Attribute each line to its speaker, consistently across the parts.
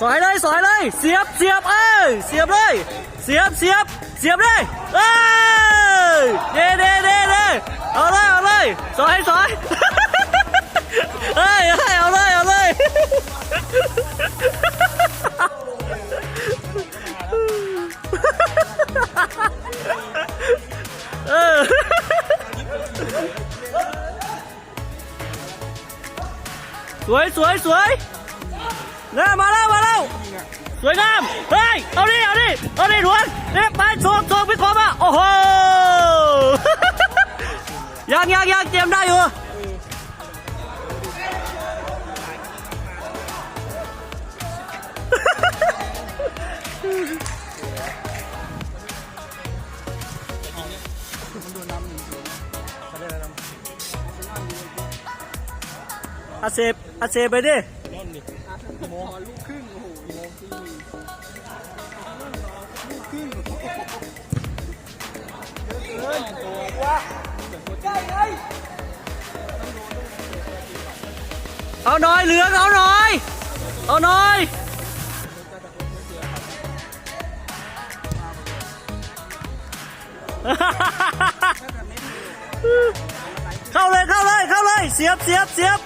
Speaker 1: สอยเลยสอยเลย เสียบเสียบเอ้ยเสียบเลย เสียบเสียบเสียบเลยเอ้ยเด้เด้เด้เด้เอาเลยเอาเลยสอยสอยเอ้ยเอ้ยเอาเลยเอาเลยเออสวยสวยสวย เน่มาแล้วมาแล้วสวยงาม เฮ้ย เอาดิเอาดิเอาดิทวนเนี่ยไปโชกโชกพี่คมอะโอ้โห ยังยังยังเตรียมได้อยู่อาเซบอาเซบไปดิ เอาหน่อยเหลืองเอาหน่อย เอาหน่อยเข้าเลยเข้าเลยเข้าเลยเสียบเสียบเสียบ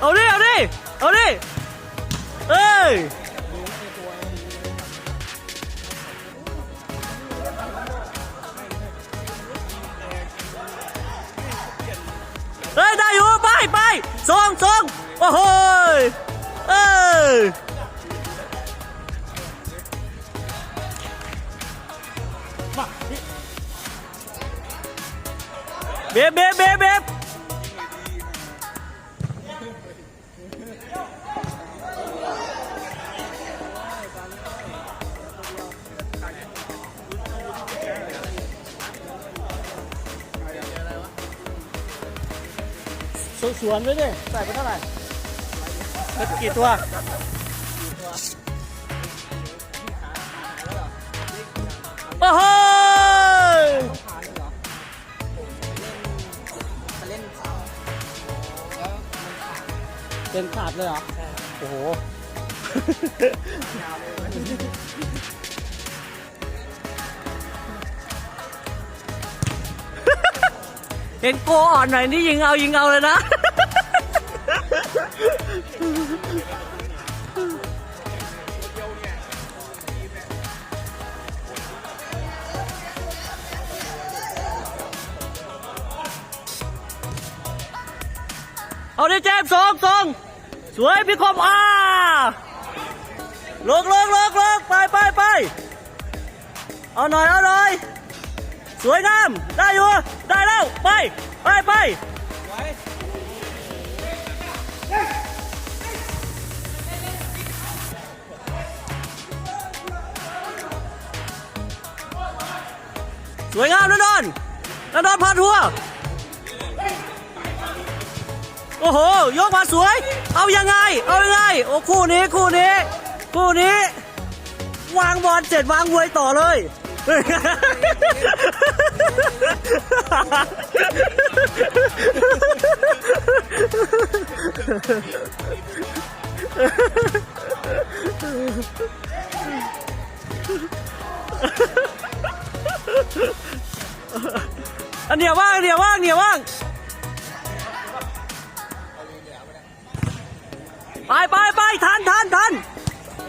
Speaker 1: เอาดิเอาดิ เอาดิเอ้ยเฮ้ยได้อยู่ไป ส่งส่งโอ้โหยเอ้ยเบบเบบเบบเบบสวนไปดิใส่ไปเท่าไหร่เป็นกี่ตัวโอ้โหยเป็นขาดเลยเหรอ โอ้โหเห็นโกอ่อนหน่อยนี่ยิงเอายิงเอาเลยนะ เอาดิเจมส์สองสองสวยพี่คมอ่าลกลกลกลกไปไปไปเอาหน่อยเอาหน่อยสวยงามได้อยู่ได้แล้วไปไปไปสวยงามนะดอนนะดอนพาทัวร์ โอ้โห ยกมาสวย เอายังไง เอายังไง โอ้คู่นี้คู่นี้ คู่นี้ วางบอลเสร็จวางมวยต่อเลย อันเดียวว่างอันเดียวว่างอันเดียวว่าง ไปไปไปทันทันทัน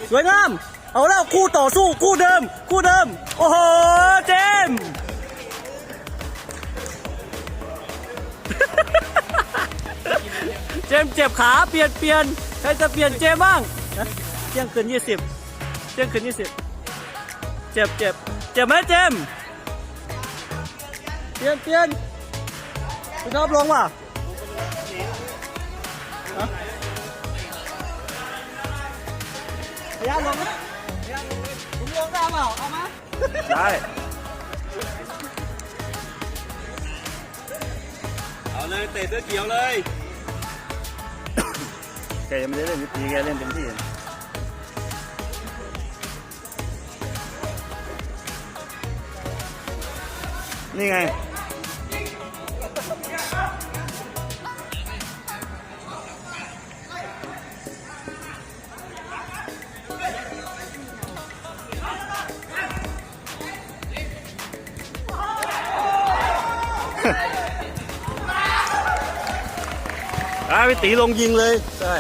Speaker 1: สวยงาม เอาแล้วคู่ต่อสู้คู่เดิม คู่เดิม โอ้โห เจมส์เจมส์เจ็บขาเปลี่ยนเปลี่ยนใครจะเปลี่ยนเจมส์บ้างนะเที่ยงคืนยี่สิบเที่ยงคืนยี่สิบเจ็บเจ็บเจ็บไหมเจมส์เปลี่ยนเปลี่ยนพี่ท็อปลงว่ะ ยายามลงนะพยายามลงเลยผมลงได้เปล่าเอามา
Speaker 2: ได้
Speaker 3: เอาเลยเตะเสื้อเขียวเลย
Speaker 2: แกยังไม่ได้เล่นวิธีแกเล่นเต็มที่นี่ไง อ่าพี่ตีลงยิงเลย ใช่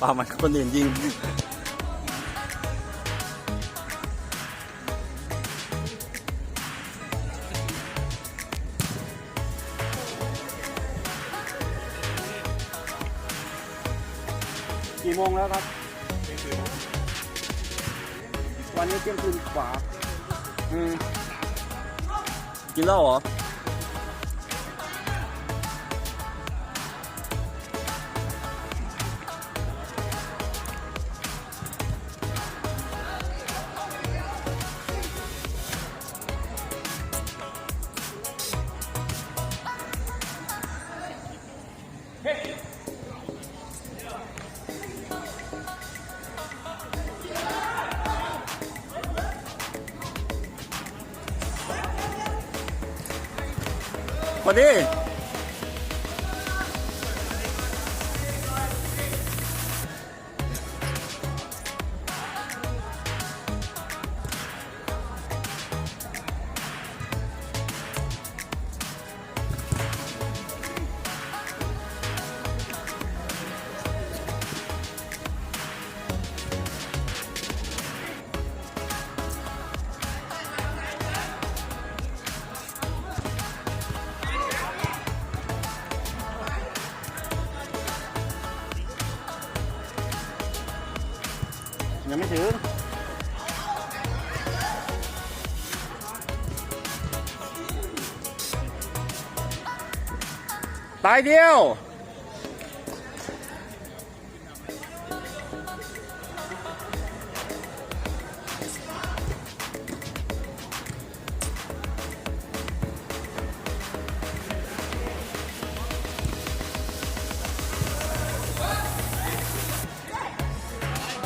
Speaker 2: ปามันคนอื่นยิง
Speaker 3: กี่โมงแล้วครับ วันนี้เที่ยงคืนกว่า
Speaker 2: อืมกินเหล้าเหรอ มา ตายเดียว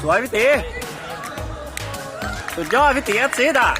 Speaker 2: สวยพี่ตีสุดยอดพี่ตีแอดซิดอะ